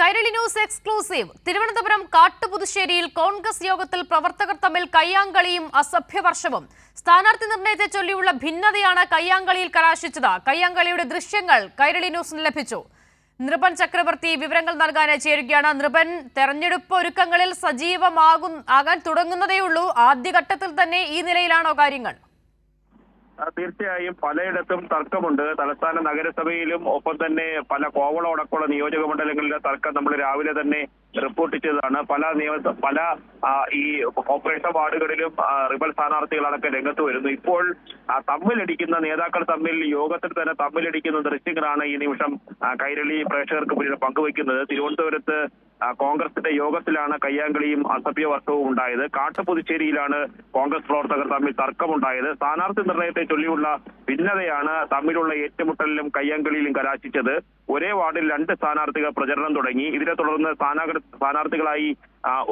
Kairali news exclusive. Thiruvananthapuram കാട്ടുപുതുശ്ശേരിയിൽ കോൺഗ്രസ് യോഗത്തിൽ പ്രവർത്തകർ തമ്മിൽ കയ്യാങ്കളിയും അസഭ്യവർഷവും. സ്ഥാനാർത്ഥി നിർണയത്തെ ചൊല്ലിയുള്ള ഭിന്നതയാണ് കയ്യാങ്കളിയിൽ കലാശിച്ചത്. കയ്യാങ്കളിയുടെ ദൃശ്യങ്ങൾ കൈരളി ന്യൂസിന് ലഭിച്ചു. നൃപൻ ചക്രവർത്തി വിവരങ്ങൾ നൽകാൻ ചേരുകയാണ് നൃപൻ. തെരഞ്ഞെടുപ്പ് ഒരുക്കങ്ങളിൽ സജീവമാകും ആകാൻ തുടങ്ങുന്നതേയുള്ളൂ. ആദ്യഘട്ടത്തിൽ തന്നെ ഈ നിലയിലാണോ കാര്യങ്ങൾ? തീർച്ചയായും പലയിടത്തും തർക്കമുണ്ട്. തലസ്ഥാന നഗരസഭയിലും ഒപ്പം തന്നെ പല കോവളം അടക്കമുള്ള നിയോജക മണ്ഡലങ്ങളിലെ തർക്കം നമ്മൾ രാവിലെ തന്നെ റിപ്പോർട്ട് ചെയ്തതാണ്. പല നിയമ പല ഈ കോർപ്പറേഷൻ വാർഡുകളിലും റിബൽ സ്ഥാനാർത്ഥികളടക്കം രംഗത്ത് വരുന്നു. ഇപ്പോൾ തമ്മിലടിക്കുന്ന നേതാക്കൾ തമ്മിൽ യോഗത്തിൽ തന്നെ തമ്മിലടിക്കുന്ന ദൃശ്യങ്ങളാണ് ഈ നിമിഷം കൈരളി പ്രേക്ഷകർക്ക് മുന്നിൽ പങ്കുവയ്ക്കുന്നത്. തിരുവനന്തപുരത്ത് കോൺഗ്രസിന്റെ യോഗത്തിലാണ് കയ്യാങ്കളിയും അസഭ്യ വർഷവും ഉണ്ടായത്. കാട്ടുപുതുശ്ശേരിയിലാണ് കോൺഗ്രസ് പ്രവർത്തകർ തമ്മിൽ തർക്കമുണ്ടായത്. സ്ഥാനാർത്ഥി നിർണയത്തെ ചൊല്ലിയുള്ള ഭിന്നതയാണ് തമ്മിലുള്ള ഏറ്റുമുട്ടലിലും കയ്യാങ്കളിയിലും കലാശിച്ചത്. ഒരേ വാർഡിൽ രണ്ട് സ്ഥാനാർത്ഥികൾ പ്രചരണം തുടങ്ങി. ഇതിനെ തുടർന്ന് സ്ഥാനാർത്ഥികളായി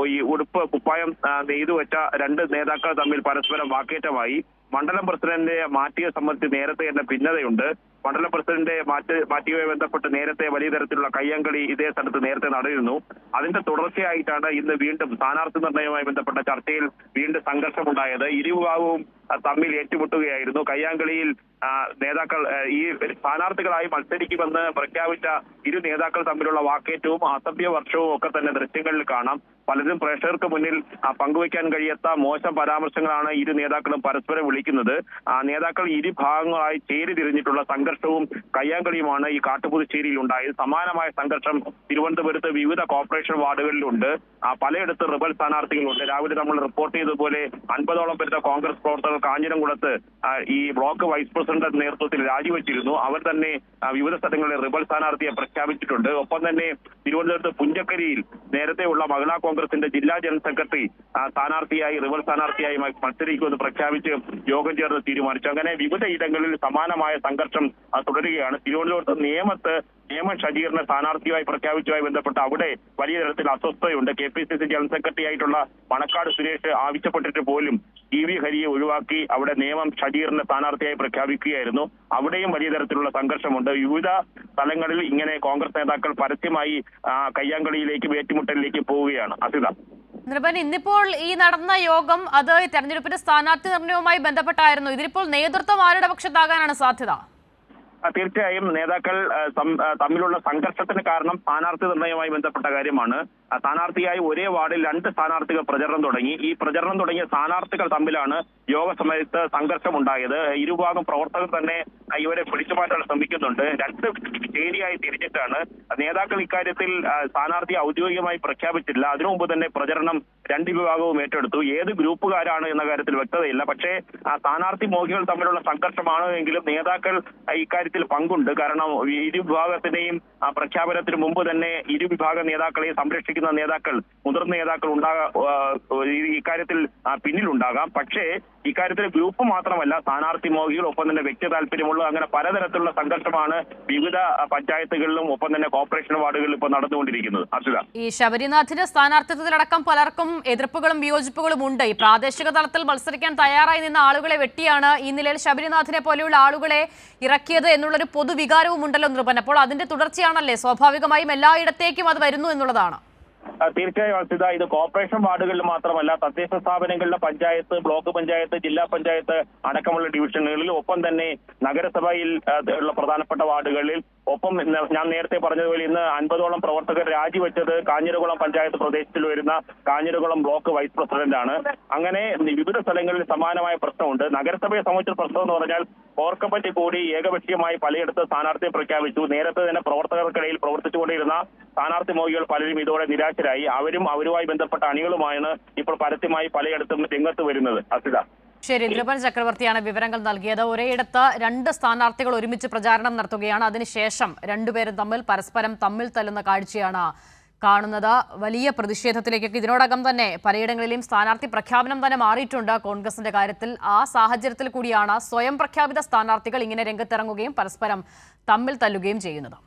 ഈ ഉടുപ്പ് കുപ്പായം ആ, നെയ്തു വെച്ച രണ്ട് നേതാക്കൾ തമ്മിൽ പരസ്പരം വാക്കേറ്റമായി. മണ്ഡലം പ്രസിഡന്റിനെ മാറ്റിയെ സംബന്ധിച്ച് നേരത്തെ തന്നെ ഭിന്നതയുണ്ട്. മണ്ഡലം പ്രസിഡന്റ് മാറ്റി മാറ്റിയുമായി ബന്ധപ്പെട്ട് നേരത്തെ വലിയ തരത്തിലുള്ള കയ്യങ്കളി ഇതേ സ്ഥലത്ത് നേരത്തെ നടന്നിരുന്നു. അതിന്റെ തുടർച്ചയായിട്ടാണ് ഇന്ന് വീണ്ടും സ്ഥാനാർത്ഥി നിർണയവുമായി ബന്ധപ്പെട്ട ചർച്ചയിൽ വീണ്ടും സംഘർഷമുണ്ടായത്. ഇരുവിഭാഗവും തമ്മിൽ ഏറ്റുമുട്ടുകയായിരുന്നു. കയ്യാങ്കളിയിൽ നേതാക്കൾ ഈ സ്ഥാനാർത്ഥികളായി മത്സരിക്കുമെന്ന് പ്രഖ്യാപിച്ച ഇരു നേതാക്കൾ തമ്മിലുള്ള വാക്കേറ്റവും അസഭ്യ വർഷവും ഒക്കെ തന്നെ ദൃശ്യങ്ങളിൽ കാണാം. പലരും പ്രേക്ഷകർക്ക് മുന്നിൽ പങ്കുവയ്ക്കാൻ കഴിയാത്ത മോശം പരാമർശങ്ങളാണ് ഇരു നേതാക്കളും പരസ്പരം വിളിക്കുന്നത്. നേതാക്കൾ ഇരു ഭാഗങ്ങളായി ചേരി തിരിഞ്ഞിട്ടുള്ള സംഘർഷവും കയ്യാങ്കളിയുമാണ് ഈ കാട്ടുപുതുശ്ശേരിയിൽ ഉണ്ടായത്. സമാനമായ സംഘർഷം തിരുവനന്തപുരത്ത് വിവിധ കോർപ്പറേഷൻ വാർഡുകളിലുണ്ട്. പലയിടത്ത് റിബൽ സ്ഥാനാർത്ഥികളുണ്ട്. രാവിലെ നമ്മൾ റിപ്പോർട്ട് ചെയ്തതുപോലെ അൻപതോളം വരുന്ന കോൺഗ്രസ് പ്രവർത്തകർ കാഞ്ഞിരംകുളത്ത് ഈ ബ്ലോക്ക് വൈസ് പ്രസിഡന്റ് നേതൃത്വത്തിൽ രാജിവെച്ചിരുന്നു. അവർ തന്നെ വിവിധ സ്ഥലങ്ങളിൽ റിബൽ സ്ഥാനാർത്ഥിയെ പ്രഖ്യാപിച്ചിട്ടുണ്ട്. ഒപ്പം തന്നെ തിരുവനന്തപുരത്ത് പുഞ്ചക്കരിയിൽ നേരത്തെയുള്ള മഹിളാ കോൺഗ്രസിന്റെ ജില്ലാ ജനറൽ സെക്രട്ടറി സ്ഥാനാർത്ഥിയായി റിബൽ സ്ഥാനാർത്ഥിയായി മത്സരിക്കുമെന്ന് പ്രഖ്യാപിച്ച് യോഗം ചേർന്ന് തീരുമാനിച്ചു. അങ്ങനെ വിവിധ ഇടങ്ങളിൽ സമാനമായ സംഘർഷം തുടരുകയാണ്. തിരുവനന്തപുരത്ത് നിയമത്ത് നിയമ ഷജീറിനെ സ്ഥാനാർത്ഥിയായി പ്രഖ്യാപിച്ചതുമായി ബന്ധപ്പെട്ട് അവിടെ വലിയ തരത്തിൽ അസ്വസ്ഥതയുണ്ട്. K P C C general secretary ആയിട്ടുള്ള മണക്കാട് സുരേഷ് ആവശ്യപ്പെട്ടിട്ട് പോലും ടി വി ഹരിയെ ഒഴിവാക്കി അവിടെ നിയമം ഷജീറിനെ സ്ഥാനാർത്ഥിയായി പ്രഖ്യാപിക്കുകയായിരുന്നു. അവിടെയും വലിയ തരത്തിലുള്ള സംഘർഷമുണ്ട്. വിവിധ സ്ഥലങ്ങളിൽ ഇങ്ങനെ കോൺഗ്രസ് നേതാക്കൾ പരസ്യമായി കയ്യാങ്കളിയിലേക്കും ഏറ്റുമുട്ടലിലേക്ക് പോവുകയാണ്. അസിത. നിർഭൻ ഇന്നിപ്പോൾ ഈ നടന്ന യോഗം അത് തെരഞ്ഞെടുപ്പിന്റെ സ്ഥാനാർത്ഥി നിർണയവുമായി ബന്ധപ്പെട്ടായിരുന്നു. ഇതിലിപ്പോൾ നേതൃത്വം ആരുടെ പക്ഷത്താകാനാണ് സാധ്യത? തീർച്ചയായും നേതാക്കൾ തമ്മിലുള്ള സംഘർഷത്തിന് കാരണം സ്ഥാനാർത്ഥി നിർണയവുമായി ബന്ധപ്പെട്ട കാര്യമാണ്. സ്ഥാനാർത്ഥിയായി ഒരേ വാർഡിൽ രണ്ട് സ്ഥാനാർത്ഥികൾ പ്രചരണം തുടങ്ങി. ഈ പ്രചരണം തുടങ്ങിയ സ്ഥാനാർത്ഥികൾ തമ്മിലാണ് യോഗ സമയത്ത് സംഘർഷമുണ്ടായത്. ഇരുഭാഗം പ്രവർത്തകർ തന്നെ ഇവരെ പിടിച്ചു മാറ്റാൻ ശ്രമിക്കുന്നുണ്ട്. രണ്ട് ചേരിയായി തിരിഞ്ഞിട്ടാണ്. നേതാക്കൾ ഇക്കാര്യത്തിൽ സ്ഥാനാർത്ഥി ഔദ്യോഗികമായി പ്രഖ്യാപിച്ചില്ല അതിനു മുമ്പ് തന്നെ പ്രചരണം രണ്ട് വിഭാഗവും ഏറ്റെടുത്തു. ഏത് ഗ്രൂപ്പുകാരാണ് എന്ന കാര്യത്തിൽ വ്യക്തതയില്ല. പക്ഷേ ആ സ്ഥാനാർത്ഥി മോഹികൾ തമ്മിലുള്ള സംഘർഷമാണ് എങ്കിലും നേതാക്കൾ ഇക്കാര്യത്തിൽ പങ്കുണ്ട്. കാരണം ഈ ഇരു വിഭാഗത്തിന്റെയും പ്രഖ്യാപനത്തിന് മുമ്പ് തന്നെ ഇരു വിഭാഗ നേതാക്കളെ സംരക്ഷിക്കുന്ന നേതാക്കൾ മുതിർന്ന നേതാക്കൾ ഉണ്ടാകാം ഇക്കാര്യത്തിൽ പിന്നിലുണ്ടാകാം. പക്ഷേ ഇക്കാര്യത്തിൽ ഗ്രൂപ്പ് മാത്രമല്ല സ്ഥാനാർത്ഥി മോഹികൾ ഒപ്പം തന്നെ വ്യക്തി താല്പര്യമുള്ള അങ്ങനെ പലതരത്തിലുള്ള സംഘർഷമാണ് വിവിധ പഞ്ചായത്തുകളിലും ഒപ്പം തന്നെ കോർപ്പറേഷൻ വാർഡുകളിലും ഇപ്പോൾ നടന്നുകൊണ്ടിരിക്കുന്നത്. അർഷിത. ഈ ശബരിനാഥിന്റെ സ്ഥാനാർത്ഥിത്വത്തിലടക്കം പലർക്കും എതിർപ്പുകളും വിയോജിപ്പുകളും ഉണ്ട്. ഈ പ്രാദേശിക തലത്തിൽ മത്സരിക്കാൻ തയ്യാറായി നിന്ന ആളുകളെ വെട്ടിയാണ് ഈ നിലയിൽ ശബരിനാഥിനെ പോലെയുള്ള ആളുകളെ ഇറക്കിയത് എന്നുള്ളൊരു പൊതുവികാരവും ഉണ്ടല്ലോ നൃപൻ. അപ്പോൾ അതിന്റെ തുടർച്ചയാണല്ലേ? സ്വാഭാവികമായും എല്ലായിടത്തേക്കും അത് വരുന്നു എന്നുള്ളതാണ്. തീർച്ചയായും അസിത ഇത് കോർപ്പറേഷൻ വാർഡുകളിൽ മാത്രമല്ല തദ്ദേശ സ്ഥാപനങ്ങളിലെ പഞ്ചായത്ത് ബ്ലോക്ക് പഞ്ചായത്ത് ജില്ലാ പഞ്ചായത്ത് അടക്കമുള്ള ഡിവിഷനുകളിൽ ഒപ്പം തന്നെ നഗരസഭയിൽ ഉള്ള പ്രധാനപ്പെട്ട വാർഡുകളിൽ ഒപ്പം ഞാൻ നേരത്തെ പറഞ്ഞതുപോലെ ഇന്ന് അൻപതോളം പ്രവർത്തകർ രാജിവെച്ചത് കാഞ്ഞിരകുളം പഞ്ചായത്ത് പ്രദേശത്തിൽ വരുന്ന കാഞ്ഞിരകുളം ബ്ലോക്ക് വൈസ് പ്രസിഡന്റ് ആണ് അങ്ങനെ വിവിധ സ്ഥലങ്ങളിൽ സമാനമായ പ്രശ്നമുണ്ട്. നഗരസഭയെ സംബന്ധിച്ച പ്രശ്നം എന്ന് പറഞ്ഞാൽ കോർ കമ്മിറ്റി കൂടി ഏകപക്ഷീയമായി പലയിടത്ത് സ്ഥാനാർത്ഥിയെ പ്രഖ്യാപിച്ചു. നേരത്തെ തന്നെ പ്രവർത്തകർക്കിടയിൽ പ്രവർത്തിച്ചുകൊണ്ടിരുന്ന സ്ഥാനാർത്ഥി മോഹികൾ പലരും ഇതോടെ നിരാശരായി അവരും അവരുമായി ബന്ധപ്പെട്ട അണികളുമാണ് ഇപ്പോൾ പരസ്യമായി പലയിടത്തും രംഗത്ത് വരുന്നത്. അസിത ശരി നൃപൻ ചക്രവർത്തിയാണ് വിവരങ്ങൾ നൽകിയത്. ഒരേയിടത്ത് രണ്ട് സ്ഥാനാർത്ഥികൾ ഒരുമിച്ച് പ്രചാരണം നടത്തുകയാണ്. അതിനുശേഷം രണ്ടുപേരും തമ്മിൽ പരസ്പരം തമ്മിൽ തല്ലുന്ന കാഴ്ചയാണ് കാണുന്നത്. വലിയ പ്രതിഷേധത്തിലേക്കൊക്കെ ഇതിനോടകം തന്നെ പലയിടങ്ങളിലെയും സ്ഥാനാർത്ഥി പ്രഖ്യാപനം തന്നെ മാറിയിട്ടുണ്ട്. കോൺഗ്രസിന്റെ കാര്യത്തിൽ ആ സാഹചര്യത്തിൽ കൂടിയാണ് സ്വയം പ്രഖ്യാപിത സ്ഥാനാർത്ഥികൾ ഇങ്ങനെ രംഗത്തിറങ്ങുകയും പരസ്പരം തമ്മിൽ തല്ലുകയും ചെയ്യുന്നത്.